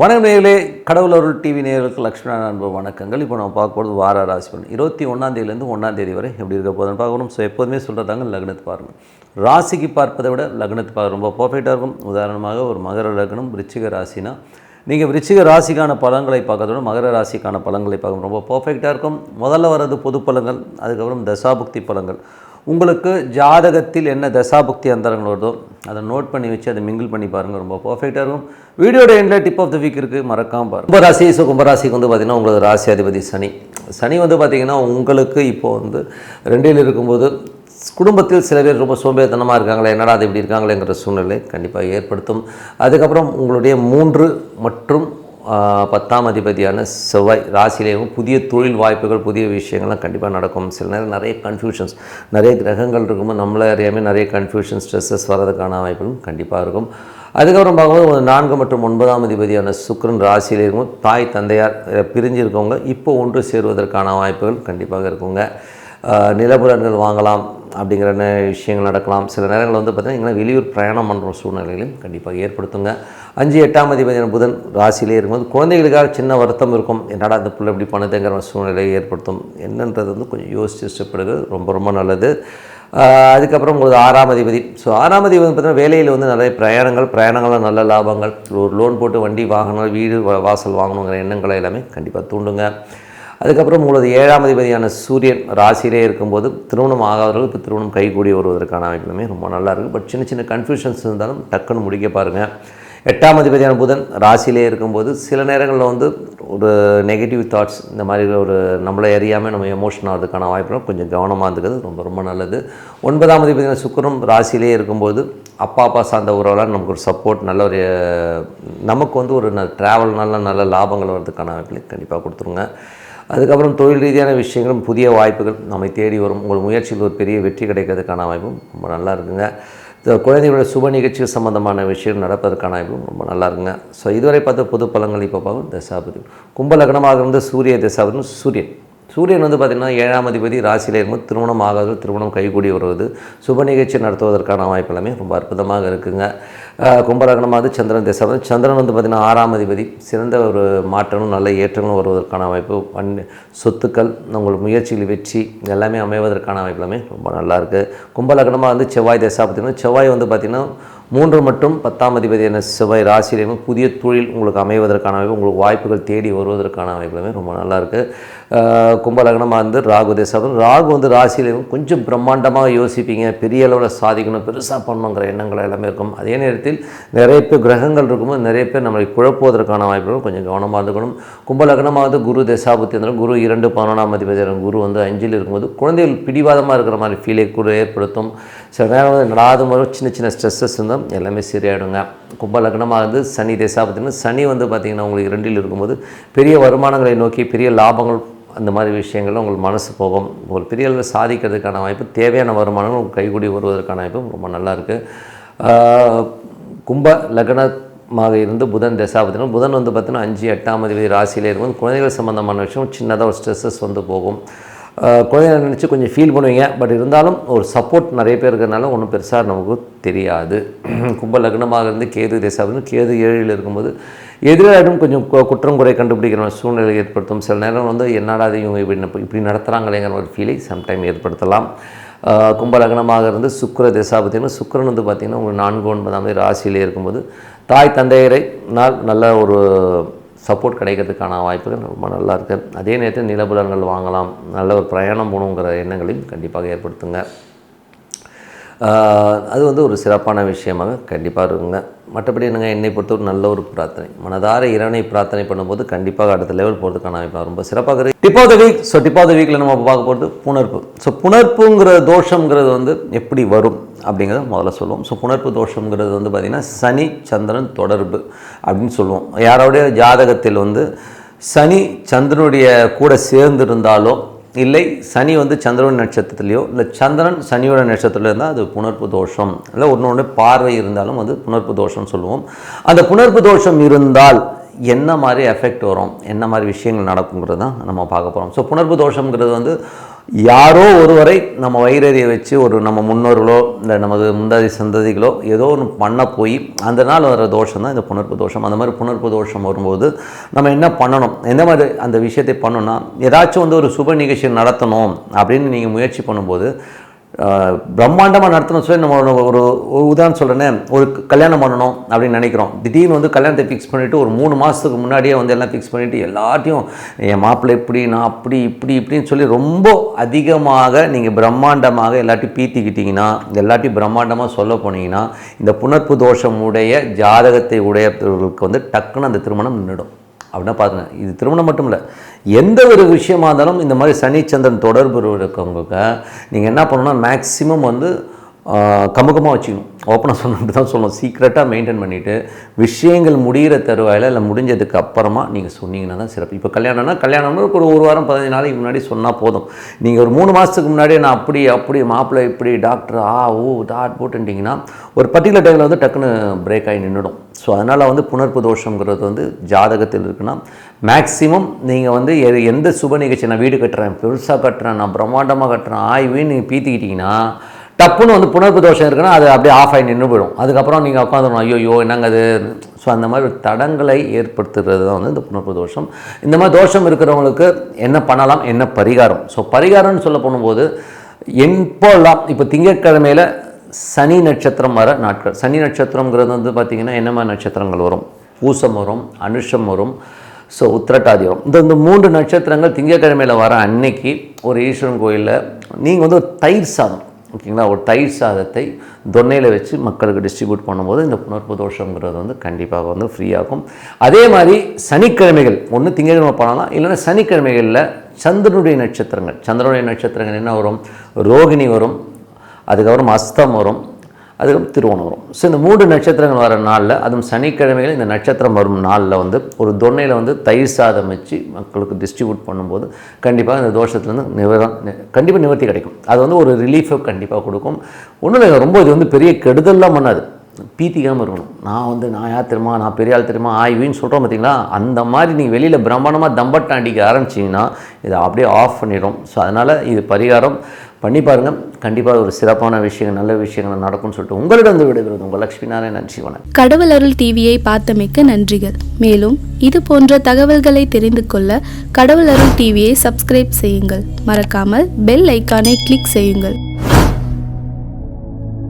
வணக்கம் நேர்களே கடவுள் அருள் டிவி நேர்களுக்கு லக்ஷ்மண அன்பு வணக்கங்கள். இப்போ நம்ம பார்க்க போகிறது வார ராசி பலன். இருபத்தி ஒன்றாந்தேதியிலேருந்து ஒன்றாந்தேதி வரை எப்படி இருக்க போதுன்னு பார்க்கணும். ஸோ எப்போதுமே சொல்கிறதாங்க லக்னத்தை பாருங்கள் ராசிக்கு பார்ப்பதை விட லக்னத்தை பார்க்க ரொம்ப பர்ஃபெக்டாக இருக்கும். உதாரணமாக ஒரு மகர லக்னம் ரிச்சிக ராசினா நீங்கள் விருச்சிக ராசிக்கான பலன்களை பார்க்கறதோட மகர ராசிக்கான பலன்களை பார்க்க ரொம்ப பர்ஃபெக்டாக இருக்கும். முதல்ல வர்றது பொது பழங்கள் அதுக்கப்புறம் தசாபுக்தி பழங்கள் உங்களுக்கு ஜாதகத்தில் என்ன தசாபுக்தி அந்தரங்கள் வருதோ அதை நோட் பண்ணி வச்சு அதை மிங்கிள் பண்ணி பாருங்கள் ரொம்ப பர்ஃபெக்டாக இருக்கும். வீடியோட எண்டில் டிப் ஆஃப் த வீக் இருக்குது மறக்காமல் பாருங்க. கும்பராசி ஸோ கும்பராசிக்கு வந்து பார்த்திங்கன்னா உங்களோட ராசி அதிபதி சனி. சனி வந்து பார்த்திங்கன்னா உங்களுக்கு இப்போ வந்து ரெண்டில் இருக்கும்போது குடும்பத்தில் சில பேர் ரொம்ப சோம்பேறித்தனமாக இருக்காங்களே என்னடா அது இப்படி இருக்காங்களேங்கிற சூழ்நிலை கண்டிப்பாக ஏற்படுத்தும். அதுக்கப்புறம் உங்களுடைய மூன்று மற்றும் பத்தாம் அதிபதியான செவ்வாய் ராசிலேயும் புதிய தொழில் வாய்ப்புகள் புதிய விஷயங்கள்லாம் கண்டிப்பாக நடக்கும். சில நேரம் நிறைய கன்ஃபியூஷன்ஸ் நிறைய கிரகங்கள் இருக்கும்போது நம்மளை அறியாமல் நிறைய கன்ஃபியூஷன் ஸ்ட்ரெஸ்ஸஸ் வர்றதுக்கான வாய்ப்புகளும் கண்டிப்பாக இருக்கும். அதுக்கப்புறம் பார்க்கும்போது நான்கு மற்றும் ஒன்பதாம் அதிபதியான சுக்ரன் ராசியில் இருக்கும் தாய் தந்தையார் பிரிஞ்சு இருக்கவங்க இப்போ ஒன்று சேருவதற்கான வாய்ப்புகள் கண்டிப்பாக இருக்குங்க. நிலபுரங்கள் வாங்கலாம் அப்படிங்கிற விஷயங்கள் நடக்கலாம். சில நேரங்களில் வந்து பார்த்திங்கன்னா எங்களை வெளியூர் பிரயாணம் பண்ணுற சூழ்நிலைகளையும் கண்டிப்பாக ஏற்படுத்துங்க. அஞ்சு எட்டாம் அதிபதியான புதன் ராசியிலே இருக்கும்போது குழந்தைகளுக்காக சின்ன வருத்தம் இருக்கும். என்னடா அந்த பிள்ளை இப்படி பண்ணுதுங்கிற சூழ்நிலையை ஏற்படுத்தும். என்னன்றது வந்து கொஞ்சம் யோசிச்சு ஸ்டெப்படுது ரொம்ப ரொம்ப நல்லது. அதுக்கப்புறம் உங்களுக்கு ஆறாம் அதிபதி. ஸோ ஆறாம் அதிபதி பார்த்திங்கன்னா வேலையில் வந்து நிறைய பிரயாணங்கள் பிரயாணங்களில் நல்ல லாபங்கள். ஒரு லோன் போட்டு வண்டி வாங்கணும் வீடு வா- வாசல் வாங்கணுங்கிற எண்ணங்களை எல்லாமே கண்டிப்பாக தூண்டுங்க. அதுக்கப்புறம் உங்களது ஏழாம் அதிபதியான சூரியன் ராசியிலே இருக்கும்போது திருமணம் ஆகாதவர்கள் இப்போ திருமணம் கைகூடி வருவதற்கான அமைப்புமே ரொம்ப நல்லா இருக்குது பட் சின்ன சின்ன கன்ஃபியூஷன்ஸ் இருந்தாலும் டக்குன்னு முடிக்க பாருங்கள் எட்டாம் அதிபதியான புதன் ராசியிலே இருக்கும்போது சில நேரங்களில் வந்து ஒரு நெகட்டிவ் தாட்ஸ் இந்த மாதிரி ஒரு நம்மளை அறியாமல் நம்ம எமோஷன் ஆகிறதுக்கான வாய்ப்புகள் கொஞ்சம் கவனமாக இருந்துக்கிறது ரொம்ப ரொம்ப நல்லது. ஒன்பதாம் அதிபதியான சுக்கரம் ராசியிலே இருக்கும்போது அப்பா அப்பா சார்ந்த உறவுலாம் நமக்கு ஒரு சப்போர்ட் நல்ல ஒரு நமக்கு வந்து ஒரு ட்ராவல் நல்ல நல்ல லாபங்கள் வர்றதுக்கான வாய்ப்புகளை கண்டிப்பாக கொடுத்துருங்க. அதுக்கப்புறம் தொழில் ரீதியான விஷயங்களும் புதிய வாய்ப்புகள் நம்மை தேடி வரும். உங்கள் முயற்சியில் ஒரு பெரிய வெற்றி கிடைக்கிறதுக்கான வாய்ப்பும் ரொம்ப நல்லா இருக்குங்க. இந்த குழந்தைகளோட சுப நிகழ்ச்சி சம்பந்தமான விஷயம் நடப்பதற்கான வாய்ப்பும் ரொம்ப நல்லா இருக்குங்க. ஸோ இதுவரை பார்த்த பொது பலங்கள் இப்போ பார்க்கும் தசாபதி. கும்ப லக்னமாக இருந்து சூரிய தசாபதி சூரியன். சூரியன் வந்து பார்த்திங்கன்னா ஏழாம் அதிபதி ராசியில் இருக்கும்போது திருமணம் ஆகாத திருமணம் கைகூடி வருவது சுப நிகழ்ச்சி நடத்துவதற்கான வாய்ப்பு எல்லாமே ரொம்ப அற்புதமாக இருக்குங்க. அஹ் வந்து சந்திரன் திசை சந்திரன் வந்து பார்த்திங்கன்னா ஆறாம் அதிபதி. சிறந்த ஒரு மாற்றங்களும் நல்ல ஏற்றங்களும் வருவதற்கான வாய்ப்பு. வன் சொத்துக்கள் உங்கள் முயற்சியில் வெற்றி எல்லாமே அமைவதற்கான வாய்ப்பு எல்லாமே ரொம்ப நல்லாயிருக்கு கும்பலகணமாக கும்பலக்னமாக வந்து செவ்வாய் திசை பார்த்திங்கன்னா செவ்வாய் வந்து பார்த்திங்கன்னா மூன்று மற்றும் பத்தாம் அதிபதியான செவ்வாய் ராசியிலேயும் புதிய தொழில் உங்களுக்கு அமைவதற்கான வாய்ப்பு உங்களுக்கு வாய்ப்புகள் தேடி வருவதற்கான வாய்ப்புகளுமே ரொம்ப நல்லா இருக்குது கும்பலக்னமாக வந்து ராகு தேசம் ராகு வந்து ராசியிலையும் கொஞ்சம் பிரம்மாண்டமாக யோசிப்பீங்க. பெரிய அளவில் சாதிக்கணும் பெருசாக பண்ணணுங்கிற எண்ணங்கள் எல்லாமே இருக்கும். அதே நேரத்தில் நிறைய பேர் கிரகங்கள் இருக்கும்போது நிறைய பேர் நம்மளை குழப்புவதற்கான வாய்ப்புகள் கொஞ்சம் கவனமாக இருந்துக்கணும் கும்பலக்னமாக வந்து குரு தசாபுத்தியந்திரம் குரு இரண்டு பதினொன்றாம் அதிபதியான குரு வந்து அஞ்சில் இருக்கும்போது குழந்தைகள் பிடிவாதமாக இருக்கிற மாதிரி ஃபீலை கூட ஏற்படுத்தும். சில நேரம் வந்து நடாத மாதிரி சின்ன சின்ன ஸ்ட்ரெஸ்ஸஸ் இருந்தால் எல்லாமே சரியாயிடுங்க. கும்பலக்னமாக இருந்து சனி தேசா பார்த்திங்கன்னா சனி வந்து பார்த்திங்கன்னா உங்களுக்கு இரண்டில் இருக்கும்போது பெரிய வருமானங்களை நோக்கி பெரிய லாபங்கள் அந்த மாதிரி விஷயங்கள் உங்கள் மனசு போகும். ஒரு பெரிய அளவில் சாதிக்கிறதுக்கான வாய்ப்பு தேவையான வருமானங்கள் உங்களுக்கு கைகூடி வருவதற்கான வாய்ப்பு ரொம்ப நல்லாயிருக்கு கும்ப லக்னமாக இருந்து புதன் தசாபத்தினம் புதன் வந்து பார்த்தீங்கன்னா அஞ்சு எட்டாம் தேதி ராசியிலே இருக்கும். குழந்தைகள் சம்மந்தமான விஷயம் சின்னதாக ஒரு ஸ்ட்ரெஸ்ஸஸ் வந்து போகும். குழந்தைங்க நினச்சி கொஞ்சம் ஃபீல் பண்ணுவீங்க. பட் இருந்தாலும் ஒரு சப்போர்ட் நிறைய பேர் இருக்கிறதுனால ஒன்றும் பெருசாக நமக்கு தெரியாது. கும்ப லக்னமாக இருந்து கேது தேசாவிலிருந்து கேது ஏழில் இருக்கும்போது எதிராகிடும் கொஞ்சம் கு- குற்றம் குறை கண்டுபிடிக்கிற சூழ்நிலை ஏற்படுத்தும். சில நேரம் வந்து என்னடா இது இவங்க இப்படி இப்படி நடத்துகிறாங்களேங்கிற ஒரு ஃபீலை சம்டைம் ஏற்படுத்தலாம். கும்ப லக்னமாக இருந்து சுக்கர திசா பார்த்தீங்கன்னா சுக்கரன் வந்து பார்த்திங்கன்னா உங்களுக்கு நான்கு ஒன்பதாம் ராசியிலே இருக்கும்போது தாய் தந்தையரை நாள் நல்ல ஒரு சப்போர்ட் கிடைக்கிறதுக்கான வாய்ப்புகள் ரொம்ப நல்லா இருக்குது அதே நேரத்தில் நிலபுலன்கள் வாங்கலாம். நல்ல ஒரு பிரயாணம் போகணுங்கிற எண்ணங்களையும் கண்டிப்பாக ஏற்படுத்துங்க. அது வந்து ஒரு சிறப்பான விஷயமாக கண்டிப்பாக இருக்குங்க. மற்றபடி என்னங்க என்னை பொறுத்த ஒரு நல்ல ஒரு பிரார்த்தனை. மனதார இறைவனை பிரார்த்தனை பண்ணும்போது கண்டிப்பாக அடுத்த லெவல் போகிறதுக்கான வாய்ப்பு ரொம்ப சிறப்பாக இருக்குது tip of the week so tip of the வீக்கில் நம்ம பார்க்க போகிறது புணர்ப்பு. ஸோ புணர்ப்புங்கிற தோஷங்கிறது வந்து எப்படி வரும் அப்படிங்கிறத முதல்ல சொல்லுவோம். ஸோ புணர்ப்பு தோஷங்கிறது வந்து பார்த்திங்கன்னா சனி சந்திரன் தொடர்பு அப்படின்னு சொல்லுவோம். யாரோடைய ஜாதகத்தில் வந்து சனி சந்திரனுடைய கூட சேர்ந்திருந்தாலோ இல்லை சனி வந்து சந்திரன் நட்சத்திரத்துலையோ இல்லை சந்திரன் சனியோட நட்சத்திரத்தில் இருந்தால் அது புணர்ப்பு தோஷம். இல்லை ஒன்று ஒன்று பார்வை இருந்தாலும் வந்து புணர்ப்பு தோஷம்னு சொல்லுவோம். அந்த புணர்ப்பு தோஷம் இருந்தால் என்ன மாதிரி எஃபெக்ட் வரும்? என்ன மாதிரி விஷயங்கள் நடக்குங்கிறது தான் நம்ம பார்க்க போகிறோம் ஸோ புணர்வு தோஷங்கிறது வந்து யாரோ ஒருவரை நம்ம வைரறியை வச்சு ஒரு நம்ம முன்னோர்களோ இல்லை நமது முந்தாதி சந்ததிகளோ ஏதோ ஒன்று பண்ண போய் அந்த நாள் வர தோஷம் தான் இந்த புணர்ப்பு தோஷம். அந்த மாதிரி புணர்ப்பு தோஷம் வரும்போது நம்ம என்ன பண்ணணும்? எந்த மாதிரி அந்த விஷயத்தை பண்ணணும்னா ஏதாச்சும் வந்து ஒரு சுப நிகழ்ச்சி நடத்தணும் அப்படின்னு நீங்கள் முயற்சி பண்ணும்போது பிரம்மாண்டமாக நடத்தணும். சொல்லி நம்ம ஒரு ஒரு உதாரணம் சொல்கிறேனே ஒரு கல்யாணம் பண்ணணும் அப்படின்னு நினைக்கிறோம். திடீர்னு வந்து கல்யாணத்தை ஃபிக்ஸ் பண்ணிவிட்டு ஒரு மூணு மாதத்துக்கு முன்னாடியே வந்து எல்லாம் ஃபிக்ஸ் பண்ணிவிட்டு எல்லாத்தையும் என் மாப்பிள்ளை இப்படி நான் அப்படி இப்படி இப்படின்னு சொல்லி ரொம்ப அதிகமாக நீங்கள் பிரம்மாண்டமாக எல்லாத்தையும் பீத்திக்கிட்டிங்கன்னா எல்லாத்தையும் பிரம்மாண்டமாக சொல்ல போனீங்கன்னா இந்த புணர்ப்பு தோஷம் உடைய ஜாதகத்தை உடையவர்களுக்கு வந்து டக்குன்னு அந்த திருமணம் நின்றுடும் அப்படின்னா பாருங்க இது திருமணம் மட்டும் இல்லை எந்த ஒரு விஷயமா இருந்தாலும் இந்த மாதிரி சனி சந்திரன் தொடர்பு இருக்கவங்களுக்கு நீங்கள் என்ன பண்ணணும்னா மேக்ஸிமம் வந்து கமுகமாக வச்சுக்கணும். ஓப்பனாக சொன்னிட்டு தான் சொல்லணும். சீக்ரெட்டாக மெயின்டைன் பண்ணிவிட்டு விஷயங்கள் முடிகிற தருவாயில் இல்லை முடிஞ்சதுக்கு அப்புறமா நீங்கள் சொன்னீங்கன்னா தான் சிறப்பு. இப்போ கல்யாணம்னா கல்யாணம்னு ஒரு ஒரு வாரம் பதினஞ்சு நாளைக்கு முன்னாடி சொன்னால் போதும். நீங்கள் ஒரு மூணு மாதத்துக்கு முன்னாடியே நான் அப்படி அப்படி மாப்பிள்ளை இப்படி டாக்டர் ஆ ஓ டாட் போட்டுட்டிங்கன்னா ஒரு பர்டிகுலர் டைமில் வந்து டக்குன்னு பிரேக் ஆகி நின்றுடும் ஸோ அதனால் வந்து புணர்ப்பு தோஷங்கிறது வந்து ஜாதகத்தில் இருக்குன்னா மேக்ஸிமம் நீங்கள் வந்து எது எந்த சுப நிகழ்ச்சி நான் வீடு கட்டுறேன் பெருசாக கட்டுறேன் நான் பிரம்மாண்டமாக கட்டுறேன் ஆய்வுன்னு நீங்கள் பீத்திக்கிட்டிங்கன்னா டப்புன்னு வந்து புணர்ப்பு தோஷம் இருக்குன்னா அது அப்படியே ஆஃப் ஆகி நின்று போயிடும். அதுக்கப்புறம் நீங்கள் உட்காந்துடணும் ஐயோ என்னங்க அது? ஸோ அந்த மாதிரி தடங்களை ஏற்படுத்துறது தான் வந்து இந்த புணர்ப்பு தோஷம். இந்த மாதிரி தோஷம் இருக்கிறவங்களுக்கு என்ன பண்ணலாம்? என்ன பரிகாரம்? ஸோ பரிகாரம்னு சொல்ல போகும்போது எப்போல்லாம் இப்போ திங்கட்கிழமையில் சனி நட்சத்திரம் வர நாட்கள். சனி நட்சத்திரங்கிறது வந்து பார்த்திங்கன்னா என்ன மாதிரி நட்சத்திரங்கள் வரும்? பூசம் வரும் அனுஷம் வரும் ஸோ உத்திரட்டாதி வரும். இந்த இந்த மூன்று நட்சத்திரங்கள் திங்கட்கிழமையில் வர அன்னைக்கு ஒரு ஈஸ்வரன் கோயிலில் நீங்கள் வந்து ஒரு தயிர் சாதம். ஓகேங்களா? ஒரு தயிர் சாதத்தை தொன்னையில் வச்சு மக்களுக்கு டிஸ்ட்ரிபியூட் பண்ணும்போது இந்த புணர்ப்பு தோஷங்கிறது வந்து கண்டிப்பாக வந்து ஃப்ரீயாகும் அதே மாதிரி சனிக்கிழமைகள் ஒன்று திங்கட்கிழமை பண்ணலாம் இல்லைன்னா சனிக்கிழமைகளில் சந்திரனுடைய நட்சத்திரங்கள். சந்திரனுடைய நட்சத்திரங்கள் என்ன வரும்? ரோகிணி வரும். அதுக்கப்புறம் அஸ்தம் வரும். அதுக்கப்புறம் திருவோணம் வரும் ஸோ இந்த மூன்று நட்சத்திரங்கள் வர நாளில் அதுவும் சனிக்கிழமைகள் இந்த நட்சத்திரம் வரும் நாளில் வந்து ஒரு தொன்னையில் வந்து தயிர் சாதம் வச்சு மக்களுக்கு டிஸ்ட்ரிபியூட் பண்ணும்போது கண்டிப்பாக இந்த தோஷத்துலேருந்து நிவரம் கண்டிப்பாக நிவர்த்தி கிடைக்கும். அது வந்து ஒரு ரிலீஃபை கண்டிப்பாக கொடுக்கும். ஒன்றும் இல்லை ரொம்ப இது வந்து பெரிய கெடுதல்லாம் பண்ணாது. பீத்திக்காமல் இருக்கணும். நான் வந்து நான் யார் தெரியுமா நான் பெரிய ஆள் தெரியுமா ஆய்வின்னு சொல்கிறோம் பார்த்தீங்களா அந்த மாதிரி நீங்கள் வெளியில் பிரம்மாண்டமாக தம்பட்டம் அடிக்க ஆரம்பிச்சிங்கன்னா இதை அப்படியே ஆஃப் பண்ணிடும். ஸோ அதனால் இது பரிகாரம். பண்ணி பாருங்கள் கண்டிப்பாக ஒரு சிறப்பான விஷயங்கள் நல்ல விஷயங்கள் நடக்கும்னு சொல்லிட்டு உங்களிடம் வந்து விடைபெறுவது உங்கள் லட்சுமி நாராயண் நன்றி கடவுள் அருள் டிவியை பார்த்தமைக்க நன்றிகள். மேலும் இது போன்ற தகவல்களை தெரிந்து கொள்ள கடவுள் அருள் டிவியை சப்ஸ்கிரைப் செய்யுங்கள். மறக்காமல் பெல் ஐக்கானை கிளிக் செய்யுங்கள்.